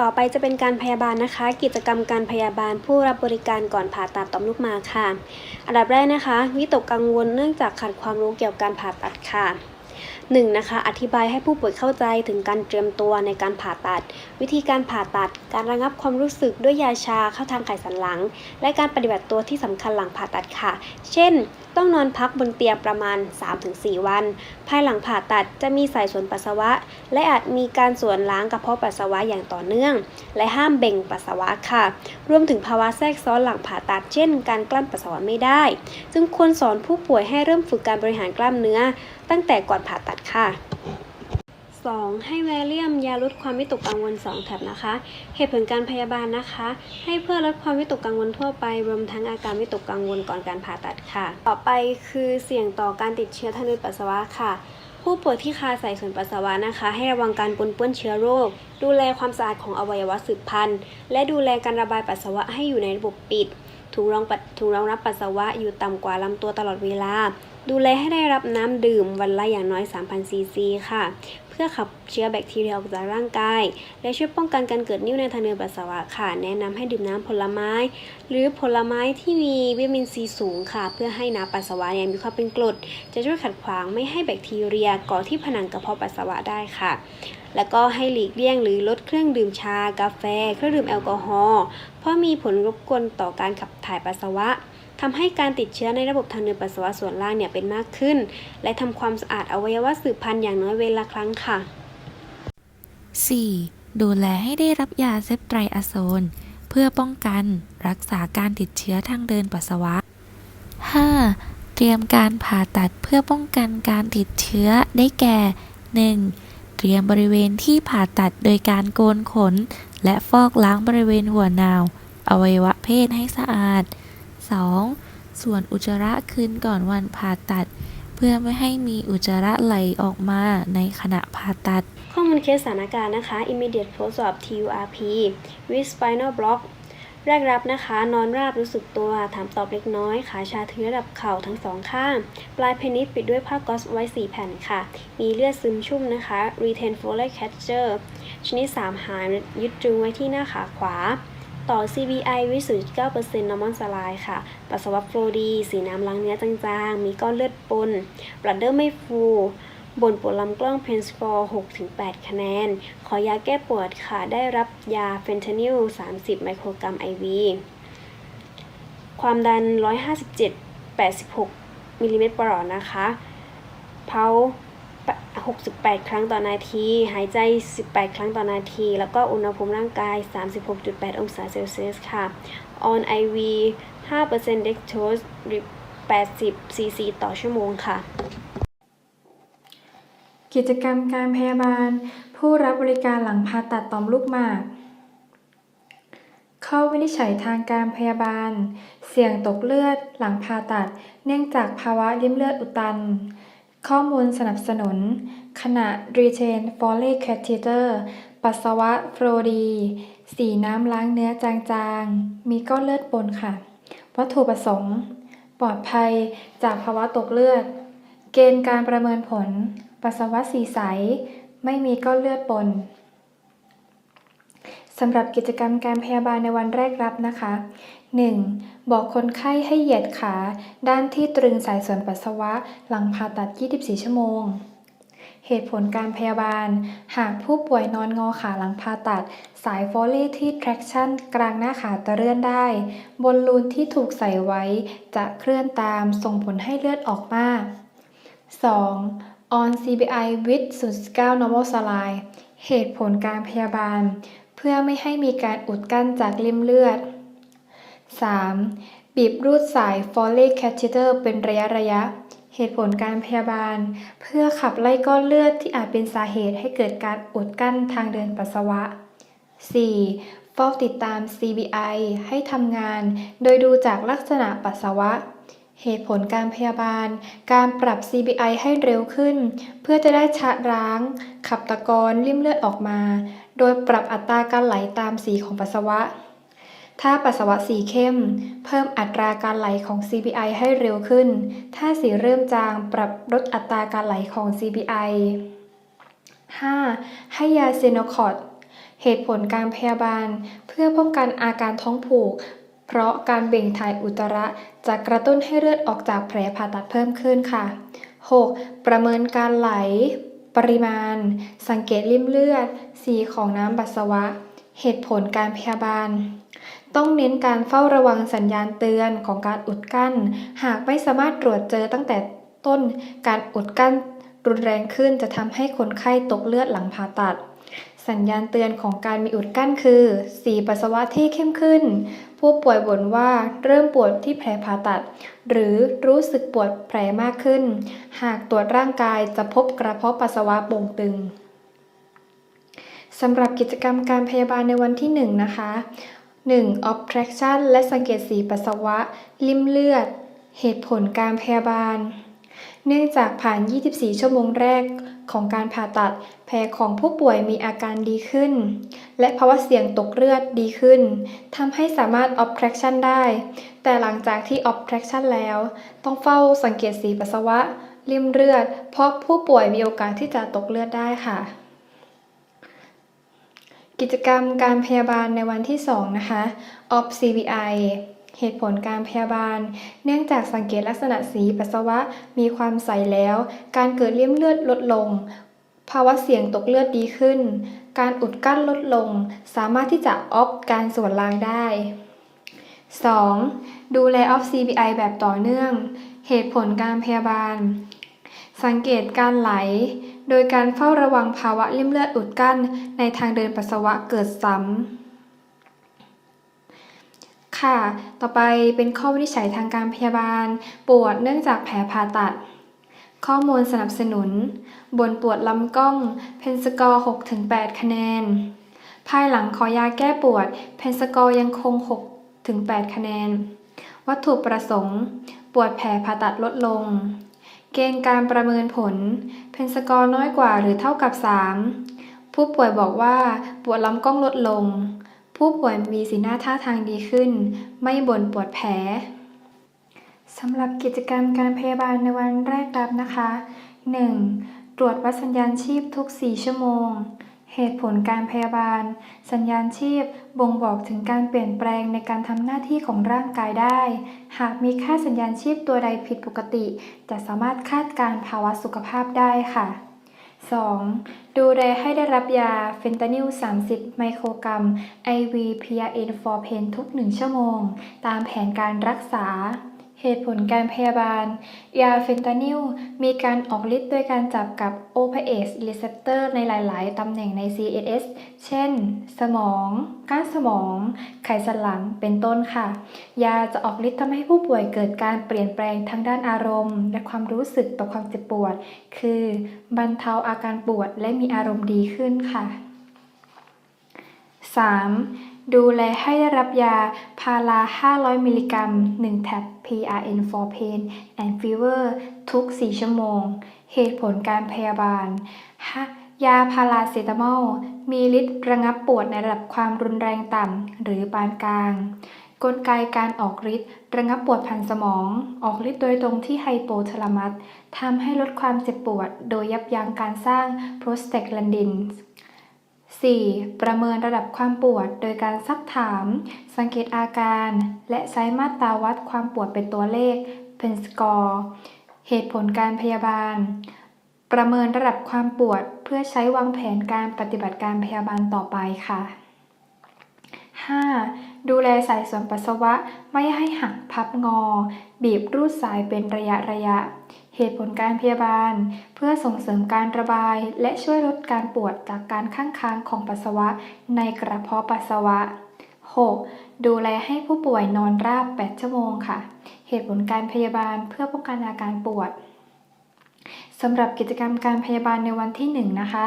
ต่อไปจะเป็นการพยาบาลนะคะ กิจกรรมการพยาบาลผู้รับบริการก่อนผ่าตัดต่อมลูกหมากค่ะ อันดับแรกนะคะ วิตกกังวลเนื่องจากขาดความรู้เกี่ยวกับการผ่าตัดค่ะ 1. นะคะ อธิบายให้ผู้ป่วยเข้าใจถึงการเตรียมตัวในการผ่าตัด วิธีการผ่าตัด การระงับความรู้สึกด้วยยาชาเข้าทางไขสันหลัง และการปฏิบัติตัวที่สำคัญหลังผ่าตัดค่ะ เช่น ต้องนอนพักบนเตียงประมาณ 3-4 วัน ภายหลังผ่าตัดจะมีสายสวนปัสสาวะ และอาจมีการสวนล้างกระเพาะปัสสาวะอย่างต่อเนื่อง และห้ามเบ่งปัสสาวะค่ะ รวมถึงภาวะแทรกซ้อนหลังผ่าตัดเช่น การกลั้นปัสสาวะไม่ได้ จึงควรสอนผู้ป่วยให้เริ่มฝึกการบริหารกล้ามเนื้อ ตั้งแต่ก่อนผ่าตัดค่ะ 2. ให้แวเลียมยาลดความวิตกกังวล 2 แถบนะคะ เหตุผลการพยาบาลนะคะ ให้เพื่อลดความวิตกกังวลทั่วไป รวมทั้งอาการวิตกกังวลก่อนการผ่าตัดค่ะ ต่อไปคือเสี่ยงต่อการติดเชื้อทางเดินปัสสาวะค่ะ ผู้ป่วยที่คาใส่ส่วนปัสสาวะนะคะ ให้ระวังการปนเปื้อนเชื้อโรค ดูแลความสะอาดของอวัยวะสืบพันธุ์ และดูแลการระบายปัสสาวะให้อยู่ในระบบปิดถุงรองถุงรองรับปัสสาวะอยู่ต่ำกว่าลำตัวตลอดเวลา ดูแลให้ได้รับน้ำดื่มวันละอย่างน้อย 3,000ซีซีค่ะ เพื่อขับเชื้อแบคทีเรียออกจากร่างกาย และช่วยป้องกันการเกิดนิ่วในทางเดินปัสสาวะค่ะ แนะนำให้ดื่มน้ำผลไม้ หรือผลไม้ที่มีวิตามินซีสูงค่ะ เพื่อให้น้ำปัสสาวะเนี่ยมีความเป็นกรด จะช่วยขัดขวางไม่ให้แบคทีเรียเก่อที่ผนังกระเพาะปัสสาวะได้ค่ะแล้วก็ให้หลีกเลี่ยงหรือลดเครื่องดื่มชา กาแฟ เครื่องดื่มแอลกอฮอล์ เพราะมีผลรบกวนต่อการขับถ่ายปัสสาวะ ทำให้การติดเชื้อในระบบทางเดินปัสสาวะส่วนล่างเนี่ยเป็นมากขึ้น และทำความสะอาดอวัยวะสืบพันธุ์อย่างน้อยเวลละครั้งค่ะ 4. ดูแลให้ได้รับยาเซฟไตรอะโซน เพื่อป้องกันรักษาการติดเชื้อทางเดินปัสสาวะ 5. เตรียมการผ่าตัดเพื่อป้องกันการติดเชื้อได้แก่ 1. เตรียมบริเวณที่ผ่าตัดโดยการโกนขน และฟอกล้างบริเวณหัวนาว อวัยวะเพศให้สะอาด 2. ส่วนอุจจาระคืนก่อนวันผ่าตัด เพื่อไม่ให้มีอุจจาระไหลออกมาในขณะผ่าตัด ข้อมูลเคสสถานการณ์นะคะ immediate post op TURP with spinal block แรกรับนะคะ นอนราบรู้สึกตัว ถามตอบเล็กน้อย ขาชาถึงระดับเข่าทั้งสองข้าง ปลายเพนิสปิดด้วยผ้าก๊อซไว้ 4 แผ่นค่ะ มีเลือดซึมชุ่มนะคะ retain folate catcher ชนิด 3 หางยึดตรึงไว้ที่หน้าขาขวา ต่อ CBI วิสุ0.9% normal saline ค่ะ ปัสสาวะโฟลดี สีน้ำล้างเนื้อจางๆ มีก้อนเลือดปนบลัดเดอร์ไม่ฟูบนปวดลำกล้องเพนสกอร์6-8 คะแนน ขอยาแก้ปวดค่ะ ได้รับยาเฟนทานิล 30 ไมโครกรัม IV ความดัน 157 86 มิลลิเมตรปรอนะคะ เพา 68 ครั้งต่อนาที หายใจ 18 ครั้งต่อนาที แล้วก็อุณหภูมิร่างกาย 36.8 องศาเซลเซียสค่ะ on IV 5% dextrose 80 cc ต่อชั่วโมงค่ะ กิจกรรมการพยาบาล ผู้รับบริการหลังผ่าตัดต่อมลูกหมากข้อวินิจฉัยทางการพยาบาล เสี่ยงตกเลือดหลังผ่าตัด เนื่องจากภาวะริ่มเลือดอุดตัน ข้อมูลสนับสนุน ขณะ retain folate catheter ปัสสาวะโฟลดี สีน้ำล้างเนื้อจางๆ มีก้อนเลือดปนค่ะ วัตถุประสงค์ ปลอดภัยจากภาวะตกเลือด เกณฑ์การประเมินผล ปัสสาวะสีใส ไม่มีก้อนเลือดปนสำหรับกิจกรรมการพยาบาลในวันแรกรับนะคะ 1. บอกคนไข้ให้เหยียดขา ด้านที่ตรึงสายส่วนปัสสาวะ หลังผ่าตัด 24 ชั่วโมง เหตุผลการพยาบาล หากผู้ป่วยนอนงอขาหลังผ่าตัด สายโฟลีที่ traction กลางหน้าขาจะเลื่อนได้บนลูนที่ถูกใส่ไว้ จะเคลื่อนตามส่งผลให้เลือดออกมาก 2. on CBI with 0.9 normal saline เหตุผลการพยาบาล เพื่อไม่ให้มีการอุดกั้นจากริมเลือด 3. บีบรูดสาย Foley catheter เป็นระยะระยะ เหตุผลการพยาบาล เพื่อขับไล่ก้อนเลือดที่อาจเป็นสาเหตุให้เกิดการอุดกั้นทางเดินปัสสาวะ 4. เฝ้าติดตาม CBI ให้ทำงาน โดยดูจากลักษณะปัสสาวะ เหตุผลการพยาบาล การปรับ CBI ให้เร็วขึ้น เพื่อจะได้ชะล้าง ขับตะกอนริ่มเลือดออกมา โดยปรับอัตราการไหลตามสีของปัสสาวะ ถ้าปัสสาวะสีเข้ม เพิ่มอัตราการไหลของ CBI ให้เร็วขึ้น ถ้าสีเริ่มจางปรับลดอัตราการไหลของ CBI 5. ให้ยาเซโนคอร์ดเหตุผลการพยาบาล เพื่อป้องกันอาการท้องผูก เพราะการเบ่งถ่ายอุจจาระจะกระตุ้นให้เลือดออกจากแผลผ่าตัดเพิ่มขึ้นค่ะ 6. ประเมินการไหล ปริมาณ สังเกตริ่มเลือด สีของน้ำปัสสาวะ เหตุผลการพยาบาล ต้องเน้นการเฝ้าระวังสัญญาณเตือนของการอุดกั้น หากไม่สามารถตรวจเจอตั้งแต่ต้นการอุดกั้นรุนแรงขึ้นจะทำให้คนไข้ตกเลือดหลังผ่าตัด สัญญาณเตือนของการมีอุดกั้นคือ สีปัสสาวะที่เข้มขึ้น ผู้ป่วยบ่นว่าเริ่มปวดที่แผลผ่าตัด หรือรู้สึกปวดแผลมากขึ้น หากตรวจร่างกายจะพบกระเพาะปัสสาวะโป่งตึงสำหรับกิจกรรมการพยาบาลในวันที่ 1 นะคะ 1. obtraction และสังเกตสีปัสสาวะ ลิ่มเลือด เหตุผลการพยาบาล เนื่องจากผ่าน 24 ชั่วโมงแรกของการผ่าตัด แผลของผู้ป่วยมีอาการดีขึ้น และภาวะเสี่ยงตกเลือดดีขึ้น ทำให้สามารถ obtraction ได้ แต่หลังจากที่ obtraction แล้ว ต้องเฝ้าสังเกตสีปัสสาวะ ลิ่มเลือด เพราะผู้ป่วยมีโอกาสที่จะตกเลือดได้ค่ะ กิจกรรมการพยาบาลในวันที่ 2 นะคะ OP CBI เหตุผลการพยาบาล เนื่องจากสังเกตลักษณะสีปัสสาวะมีความใสแล้ว การเกิดเลี่ยมเลือดลดลง ภาวะเสี่ยงตกเลือดดีขึ้น การอุดกั้นลดลง สามารถที่จะออฟการส่วนลางได้ 2. ดูแลออฟ CBI แบบต่อเนื่อง เหตุผลการพยาบาล สังเกตการไหล โดยการเฝ้าระวังภาวะริ่มเลือดอุดกั้นในทางเดินปัสสาวะเกิดซ้ำ ค่ะ ต่อไปเป็นข้อวินิจฉัยทางการพยาบาล ปวดเนื่องจากแผลผ่าตัด ข้อมูลสนับสนุน บนปวดลำกล้อง เพนสกอร์ 6-8 คะแนน ภายหลังขอยาแก้ปวด เพนสกอร์ยังคง 6-8 คะแนน วัตถุประสงค์ ปวดแผลผ่าตัดลดลง เกณฑ์การประเมินผลเพนสกอร์น้อยกว่าหรือเท่ากับ 3 ผู้ป่วยบอกว่าปวดลำกล้องลดลง ผู้ป่วยมีสีหน้าท่าทางดีขึ้น ไม่บ่นปวดแผลสำหรับกิจกรรมการพยาบาลในวันแรกรับนะคะ 1. ตรวจวัดสัญญาณชีพทุก 4 ชั่วโมง เหตุผลการพยาบาล สัญญาณชีพ บ่งบอกถึงการเปลี่ยนแปลงในการทำหน้าที่ของร่างกายได้ หากมีค่าสัญญาณชีพตัวใดผิดปกติ จะสามารถคาดการภาวะสุขภาพได้ค่ะ 2. ดูแลให้ได้รับยาเฟนตานิล 30 ไมโครกรัม IV PRN for pain ทุก 1 ชั่วโมง ตามแผนการรักษา เหตุผลการพยาบาล ยาเฟนตานิลมีการออกฤทธิ์โดยการจับกับ opioid receptor ในหลาย ๆ ตำแหน่งใน CNS เช่น สมอง ก้านสมอง ไขสันหลัง เป็นต้นค่ะ ยาจะออกฤทธิ์ทำให้ผู้ป่วยเกิดการเปลี่ยนแปลงทางด้านอารมณ์ และความรู้สึกต่อความเจ็บปวด คือบรรเทาอาการปวดและมีอารมณ์ดีขึ้นค่ะ 3. ดูแลให้ได้รับยาพารา 500 มิลลิกรัม 1 แท็บ PRN for pain and fever ทุก 4 ชั่วโมง เหตุผลการพยาบาล ยาพาราเซตามอล มีฤทธิ์ระงับปวดในระดับความรุนแรงต่ำหรือปานกลาง กลไกการออกฤทธิ์ระงับปวดผ่านสมอง ออกฤทธิ์โดยตรงที่ไฮโปทาลามัสทำให้ลดความเจ็บปวด โดยยับยั้งการสร้างโปรสเตกแลนดิน 4. ประเมินระดับความปวดโดยการซักถาม สังเกตอาการ และใช้มาตราวัดความปวดเป็นตัวเลข เป็นสกอร์ เหตุผลการพยาบาล ประเมินระดับความปวดเพื่อใช้วางแผนการปฏิบัติการพยาบาลต่อไปค่ะ 5. ดูแลสายส่วนปัสสาวะไม่ให้หักพับงอ บีบรูดสายเป็นระยะระยะ เหตุผลการพยาบาล เพื่อส่งเสริมการระบาย และช่วยลดการปวดจากการข้างค้างของปัสสาวะ ในกระเพาะปัสสาวะ 6. ดูแลให้ผู้ป่วยนอนราบ 8 ชั่วโมงค่ะ เหตุผลการพยาบาลเพื่อป้องกันอาการปวดสำหรับกิจกรรมการพยาบาลในวันที่ 1 นะคะ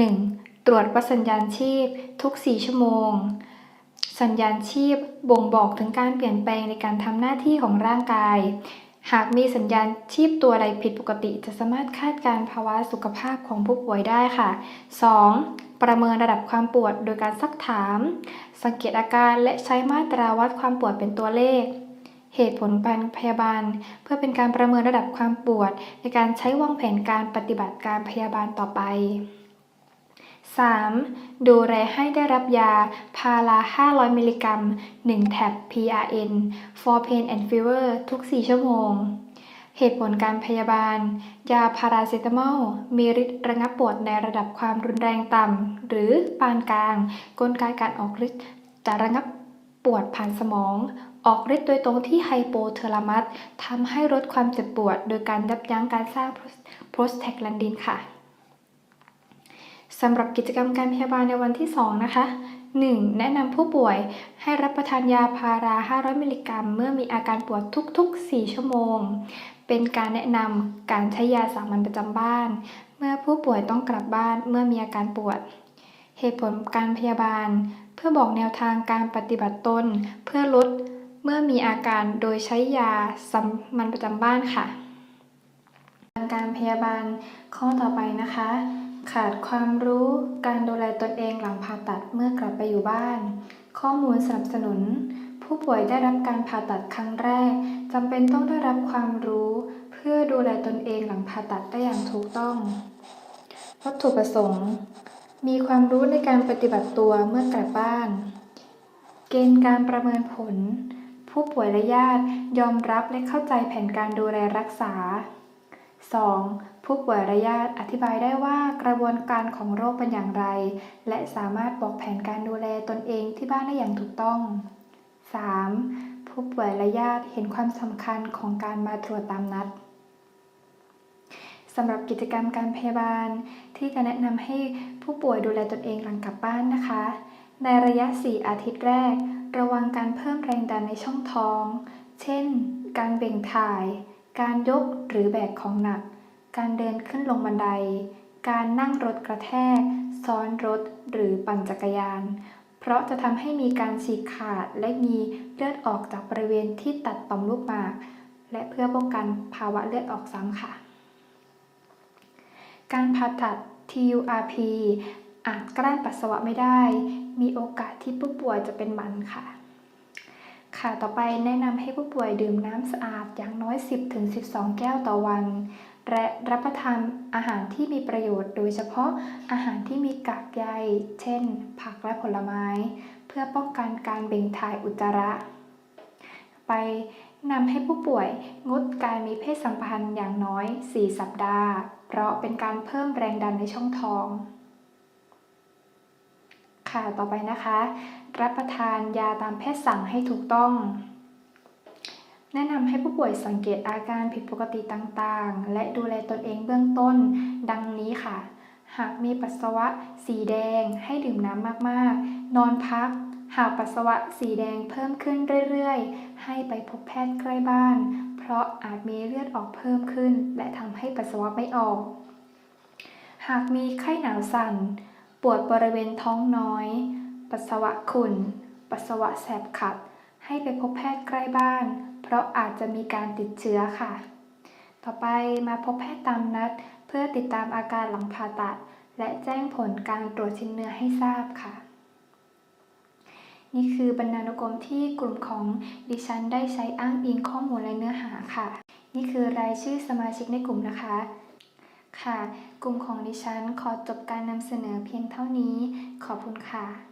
1. ตรวจวัดสัญญาณชีพทุก 4 ชั่วโมง สัญญาณชีพบ่งบอกถึงการเปลี่ยนแปลงในการทำหน้าที่ของร่างกาย หากมีสัญญาณชีพตัวใดผิดปกติ จะสามารถคาดการภาวะสุขภาพของผู้ป่วยได้ค่ะ 2. ประเมินระดับความปวดโดยการซักถาม สังเกตอาการและใช้มาตราวัดความปวดเป็นตัวเลข เหตุผลการพยาบาล เพื่อเป็นการประเมินระดับความปวด ในการใช้วางแผนการปฏิบัติการพยาบาลต่อไป 3. ดูแลให้ได้รับยาพารา 500 มิลลิกรัม 1 แท็บ PRN for pain and fever ทุก 4 ชั่วโมง เหตุผลการพยาบาล ยาพาราเซตามอลมีฤทธิ์ระงับปวดในระดับความรุนแรงต่ำ หรือปานกลาง กลไกการออกฤทธิ์จะระงับปวดผ่านสมอง ออกฤทธิ์โดยตรงที่ไฮโปเทอลามัสทำให้ลดความเจ็บปวด โดยการยับยั้งการสร้างโปรสแทกแลนดินค่ะ สำหรับกิจกรรมการพยาบาลในวันที่ 2 นะคะ 1. แนะนำผู้ป่วยให้รับประทานยาพารา 500 มิลลิกรัม เมื่อมีอาการปวดทุกๆ 4 ชั่วโมง เป็นการแนะนำการใช้ยาสามัญประจำบ้าน เมื่อผู้ป่วยต้องกลับบ้านเมื่อมีอาการปวด เหตุผลการพยาบาล เพื่อบอกแนวทางการปฏิบัติตน เพื่อลดเมื่อมีอาการโดยใช้ยาสามัญประจำบ้านค่ะ การพยาบาลข้อต่อไปนะคะ ขาดความรู้การดูแลตนเองหลังผ่าตัดเมื่อกลับไปอยู่บ้าน ข้อมูลสนับสนุน ผู้ป่วยได้รับการผ่าตัดครั้งแรกจำเป็นต้องได้รับความรู้ เพื่อดูแลตนเองหลังผ่าตัดได้อย่างถูกต้อง วัตถุประสงค์ มีความรู้ในการปฏิบัติตัวเมื่อกลับบ้าน เกณฑ์การประเมินผล ผู้ป่วยและญาติยอมรับและเข้าใจแผนการดูแลรักษา 2. ผู้ป่วยและญาติอธิบายได้ว่ากระบวนการของโรคเป็นอย่างไร และสามารถบอกแผนการดูแลตนเองที่บ้านได้อย่างถูกต้อง 3. ผู้ป่วยและญาติเห็นความสำคัญของการมาตรวจตามนัดสำหรับกิจกรรมการพยาบาล ที่จะแนะนำให้ผู้ป่วยดูแลตนเองหลังกลับบ้านนะคะ ในระยะ 4 อาทิตย์แรก ระวังการเพิ่มแรงดันในช่องท้อง เช่น การเบ่งถ่าย การยกหรือแบกของหนัก การเดินขึ้นลงบันได การนั่งรถกระแทก ซ้อนรถหรือปั่นจักรยาน เพราะจะทำให้มีการฉีกขาดและมีเลือดออกจากบริเวณที่ตัดต่อมลูกหมาก และเพื่อป้องกันภาวะเลือดออกซ้ำค่ะ การผ่าตัด TURP อาจกลั้นปัสสาวะไม่ได้ มีโอกาสที่ผู้ป่วยจะเป็นหมันค่ะ ค่ะ ต่อไปแนะนำให้ผู้ป่วยดื่มน้ำสะอาดอย่างน้อย 10-12 แก้วต่อวัน และรับประทานอาหารที่มีประโยชน์ โดยเฉพาะอาหารที่มีกากใย เช่น ผักและผลไม้ เพื่อป้องกันการเบ่งถ่ายอุจจาระ ไปนำให้ผู้ป่วยงดการมีเพศสัมพันธ์อย่างน้อย 4 สัปดาห์ เพราะเป็นการเพิ่มแรงดันในช่องท้อง ค่ะ ต่อไปนะคะ รับประทานยาตามแพทย์สั่งให้ถูกต้อง แนะนำให้ผู้ป่วยสังเกตอาการผิดปกติต่างๆ และดูแลตนเองเบื้องต้น ดังนี้ค่ะ หากมีปัสสาวะสีแดง ให้ดื่มน้ำมากๆ นอนพัก หากปัสสาวะสีแดงเพิ่มขึ้นเรื่อยๆ ให้ไปพบแพทย์ใกล้บ้าน เพราะอาจมีเลือดออกเพิ่มขึ้น และทำให้ปัสสาวะไม่ออก หากมีไข้หนาวสั่น ปวดบริเวณท้องน้อย ปัสสาวะขุ่น ปัสสาวะแสบขัดให้ไปพบแพทย์ใกล้บ้าน เพราะอาจจะมีการติดเชื้อค่ะ ต่อไปมาพบแพทย์ตามนัด เพื่อติดตามอาการหลังผ่าตัด และแจ้งผลการตรวจชิ้นเนื้อให้ทราบค่ะ นี่คือบรรณานุกรมที่กลุ่มของดิฉันได้ใช้อ้างอิงข้อมูลและเนื้อหาค่ะ นี่คือรายชื่อสมาชิกในกลุ่มนะคะ ค่ะ กลุ่มของดิฉันขอจบการนำเสนอเพียงเท่านี้ ขอบคุณค่ะ